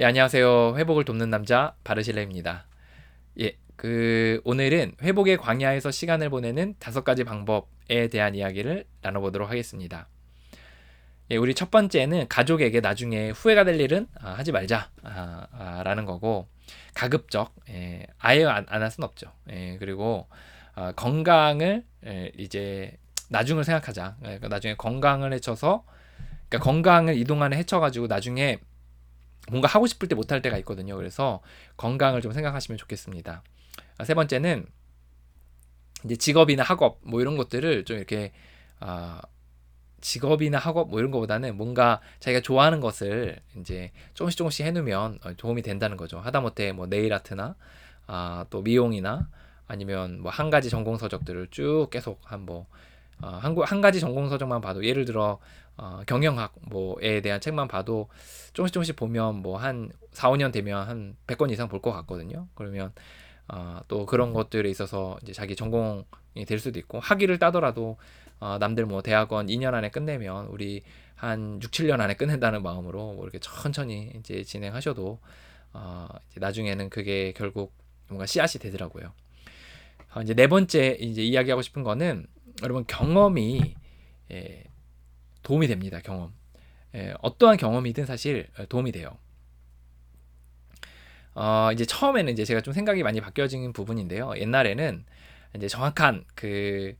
예, 안녕하세요. 회복을 돕는 남자 바르실레입니다. 예, 그 오늘은 회복의 광야에서 시간을 보내는 다섯 가지 방법에 대한 이야기를 나눠보도록 하겠습니다. 예, 우리 첫 번째는 가족에게 나중에 후회가 될 일은 아, 하지 말자 아, 아, 거고 가급적 예, 아예 안, 안할 수는 없죠. 예, 그리고 아, 건강을 예, 이제 나중을 생각하자. 예, 나중에 건강을 해쳐서 그러니까 건강을 이동안에 해쳐가지고 나중에 뭔가 하고 싶을 때 못할 때가 있거든요. 그래서 건강을 좀 생각하시면 좋겠습니다. 아, 세 번째는 이제 직업이나 학업 뭐 이런 것들을 좀 이렇게 아 직업이나 학업 뭐 이런 거보다는 뭔가 자기가 좋아하는 것을 이제 조금씩 조금씩 해놓으면 어, 도움이 된다는 거죠. 하다못해 뭐 네일 아트나 아, 또 미용이나 아니면 뭐 한 가지 전공 서적들을 쭉 계속 한뭐 어, 한, 한 가지 전공 서적만 봐도 예를 들어 어, 경영학 뭐에 대한 책만 봐도 조금씩 조금씩 보면 뭐 한 4, 5년 되면 한 100권 이상 볼 것 같거든요. 그러면 어, 또 그런 것들에 있어서 이제 자기 전공이 될 수도 있고 학위를 따더라도 어, 남들 뭐 대학원 2년 안에 끝내면 우리 한 6, 7년 안에 끝낸다는 마음으로 뭐 이렇게 천천히 이제 진행하셔도 어, 이제 나중에는 그게 결국 뭔가 씨앗이 되더라고요. 어, 이제 네 번째 이제 이야기하고 싶은 거는 여러분 경험이 예, 도움이 됩니다. 경험. 예, 어떠한 경험이든 사실 도움이 돼요. 어, 이제 처음에는 이제 제가 좀 생각이 많이 바뀌어진 부분인데요. 옛날에는 이제 정확한 그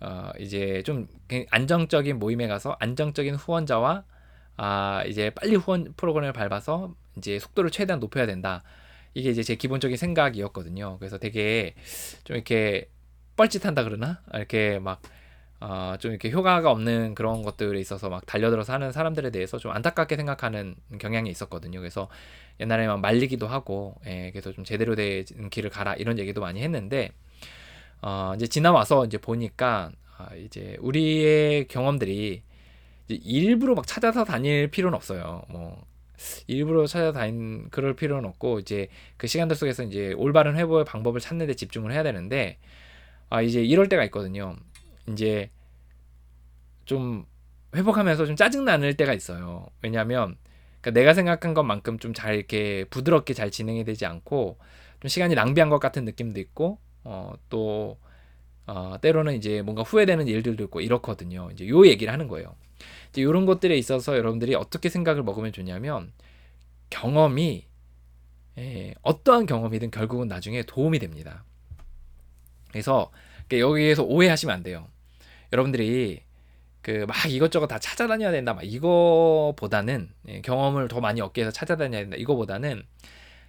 어, 이제 좀 안정적인 모임에 가서 안정적인 후원자와 아, 이제 빨리 후원 프로그램을 밟아서 이제 속도를 최대한 높여야 된다. 이게 이제 제 기본적인 생각이었거든요. 그래서 되게 좀 이렇게 뻘짓한다 그러나 이렇게 막 어, 좀 이렇게 효과가 없는 그런 것들에 있어서 막 달려들어서 하는 사람들에 대해서 좀 안타깝게 생각하는 경향이 있었거든요. 그래서 옛날에 막 말리기도 하고, 예, 그래서 좀 제대로 된 길을 가라 이런 얘기도 많이 했는데, 어, 이제 지나와서 이제 보니까 아, 이제 우리의 경험들이 이제 일부러 막 찾아서 다닐 필요는 없어요. 뭐 일부러 찾아다닌 그럴 필요는 없고 이제 그 시간들 속에서 이제 올바른 회복의 방법을 찾는 데 집중을 해야 되는데 아 이제 이럴 때가 있거든요. 이제 좀 회복하면서 좀 짜증 나는 때가 있어요. 왜냐하면 그러니까 내가 생각한 것만큼 좀 잘 이렇게 부드럽게 잘 진행이 되지 않고 좀 시간이 낭비한 것 같은 느낌도 있고 어, 또 어, 때로는 이제 뭔가 후회되는 일들도 있고 이렇거든요. 이제 요 얘기를 하는 거예요. 이제 이런 것들에 있어서 여러분들이 어떻게 생각을 먹으면 좋냐면 경험이 예, 어떠한 경험이든 결국은 나중에 도움이 됩니다. 그래서 여기에서 오해하시면 안 돼요. 여러분들이 그 막 이것저것 다 찾아다녀야 된다. 막 이거보다는 예, 경험을 더 많이 얻기 위해서 찾아다녀야 된다. 이거보다는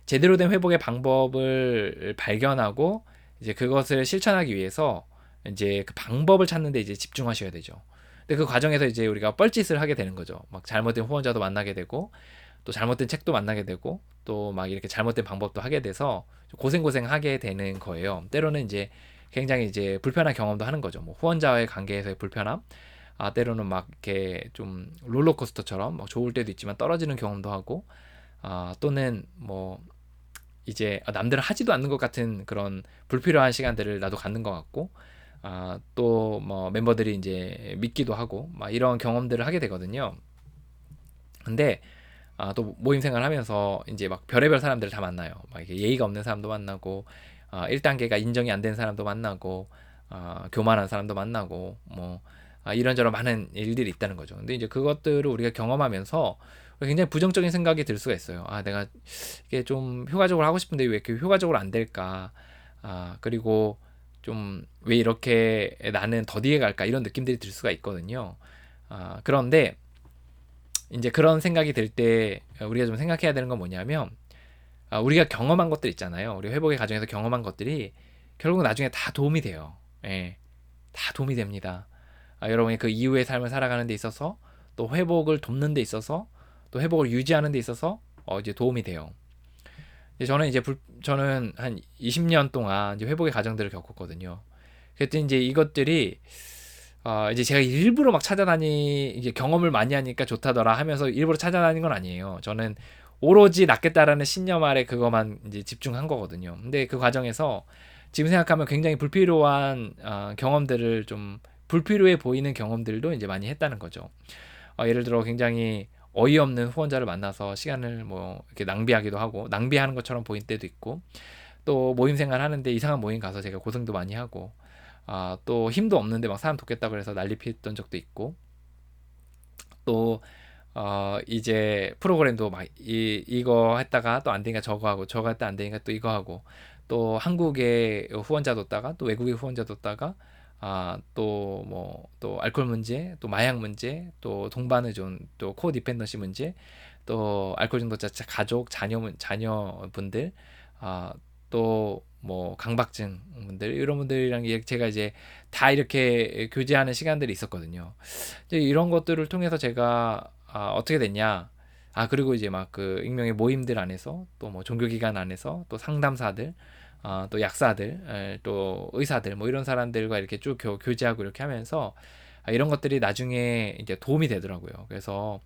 제대로 된 회복의 방법을 발견하고 이제 그것을 실천하기 위해서 이제 그 방법을 찾는데 이제 집중하셔야 되죠. 근데 그 과정에서 이제 우리가 뻘짓을 하게 되는 거죠. 막 잘못된 후원자도 만나게 되고 또 잘못된 책도 만나게 되고 또 막 이렇게 잘못된 방법도 하게 돼서 고생고생 하게 되는 거예요. 때로는 이제 굉장히 이제 불편한 경험도 하는 거죠. 뭐 후원자와의 관계에서의 불편함, 아 때로는 막 이렇게 좀 롤러코스터처럼 막 좋을 때도 있지만 떨어지는 경험도 하고, 아 또는 뭐 이제 남들은 하지도 않는 것 같은 그런 불필요한 시간들을 나도 갖는 것 같고, 아 또 뭐 멤버들이 이제 믿기도 하고 막 이런 경험들을 하게 되거든요. 근데 아, 또 모임 생활 하면서 이제 막 별의별 사람들을 다 만나요. 막 이게 예의가 없는 사람도 만나고, 어, 1단계가 인정이 안 된 사람도 만나고 어, 교만한 사람도 만나고 뭐 아, 이런저런 많은 일들이 있다는 거죠. 근데 이제 그것들을 우리가 경험하면서 굉장히 부정적인 생각이 들 수가 있어요. 아, 내가 이게 좀 효과적으로 하고 싶은데 왜 이렇게 효과적으로 안 될까? 아, 그리고 좀 왜 이렇게 나는 더디게 갈까? 이런 느낌들이 들 수가 있거든요. 아, 그런데 이제 그런 생각이 들 때 우리가 좀 생각해야 되는 건 뭐냐면 아, 우리가 경험한 것들 있잖아요. 우리 회복의 과정에서 경험한 것들이 결국 나중에 다 도움이 돼요. 예, 다 도움이 됩니다. 아, 여러분이 그 이후의 삶을 살아가는 데 있어서 또 회복을 돕는 데 있어서 또 회복을 유지하는 데 있어서 어, 이제 도움이 돼요. 이제 저는 이제 불, 저는 한 20년 동안 이제 회복의 과정들을 겪었거든요. 그랬더니 이제 이것들이 어, 이제 제가 일부러 막 찾아다니 이제 경험을 많이 하니까 좋다더라 하면서 일부러 찾아다닌 건 아니에요. 저는 오로지 낫겠다라는 신념 아래 그것만 이제 집중한 거거든요. 근데 그 과정에서 지금 생각하면 굉장히 불필요한 어, 경험들을 좀 불필요해 보이는 경험들도 이제 많이 했다는 거죠. 어, 예를 들어 굉장히 어이없는 후원자를 만나서 시간을 뭐 이렇게 낭비하기도 하고 낭비하는 것처럼 보인 때도 있고 또 모임 생활 하는데 이상한 모임 가서 제가 고생도 많이 하고 아, 또 힘도 없는데 막 사람 돕겠다 그래서 난리 피웠던 적도 있고 또 어, 이제 프로그램도 막 이, 이거 했다가 또 안 되니까 저거 하고 저거 했다 안 되니까 또 이거 하고 또 한국의 후원자 뒀다가 또 외국의 후원자 뒀다가 아, 또 뭐 또 알코올 문제, 또 마약 문제, 또 동반의존, 또 코디펜던시 문제, 또 알코올 중독자 가족, 자녀 자녀분들 아, 또 뭐 강박증 분들 이런 분들이랑 이- 제가 이제 다 이렇게 교제하는 시간들이 있었거든요. 이제 이런 것들을 통해서 제가 아, 어떻게 됐냐? 아, 그리고 이제 막 그 익명의 모임들 안에서 또 뭐 종교기관 안에서 또 상담사들 아, 또 약사들, 에, 또 의사들, 뭐 이런 사람들과 이렇게 쭉 교, 교제하고 이렇게 하면서 아, 이런 것들이 나중에 이제 도움이 되더라고요. 그래서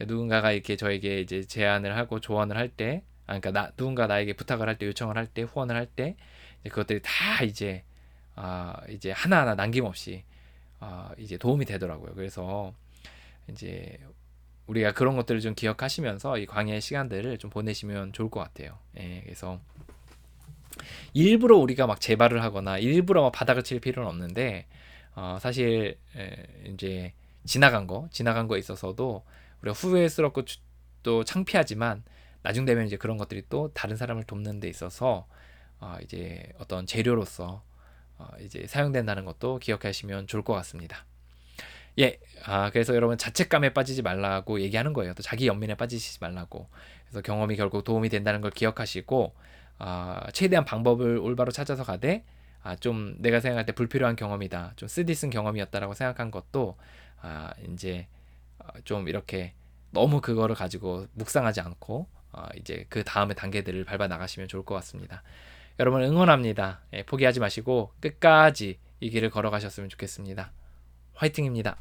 누군가가 이렇게 저에게 이제 제안을 하고 조언을 할 때, 아, 그러니까 나, 누군가 나에게 부탁을 할 때, 요청을 할 때, 후원을 할 때, 그것들이 다 이제 아, 이제 하나하나 남김없이 아, 이제 도움이 되더라고요. 그래서 이제 우리가 그런 것들을 좀 기억하시면서 이 광야의 시간들을 좀 보내시면 좋을 것 같아요. 예, 그래서 일부러 우리가 막 재발을 하거나 일부러 막 바닥을 칠 필요는 없는데 어, 사실 에, 이제 지나간 거 지나간 거에 있어서도 우리가 후회스럽고 추- 또 창피하지만 나중 되면 이제 그런 것들이 또 다른 사람을 돕는 데 있어서 어, 이제 어떤 재료로서 어, 이제 사용된다는 것도 기억하시면 좋을 것 같습니다. 예, 아, 그래서 여러분 자책감에 빠지지 말라고 얘기하는 거예요. 또 자기 연민에 빠지지 말라고. 그래서 경험이 결국 도움이 된다는 걸 기억하시고, 아, 최대한 방법을 올바로 찾아서 가되, 아, 좀 내가 생각할 때 불필요한 경험이다. 좀 쓰디쓴 경험이었다라고 생각한 것도, 아, 이제 어, 좀 이렇게 너무 그거를 가지고 묵상하지 않고, 아, 이제 그 다음의 단계들을 밟아 나가시면 좋을 것 같습니다. 여러분 응원합니다. 예, 포기하지 마시고 끝까지 이 길을 걸어가셨으면 좋겠습니다. 화이팅입니다.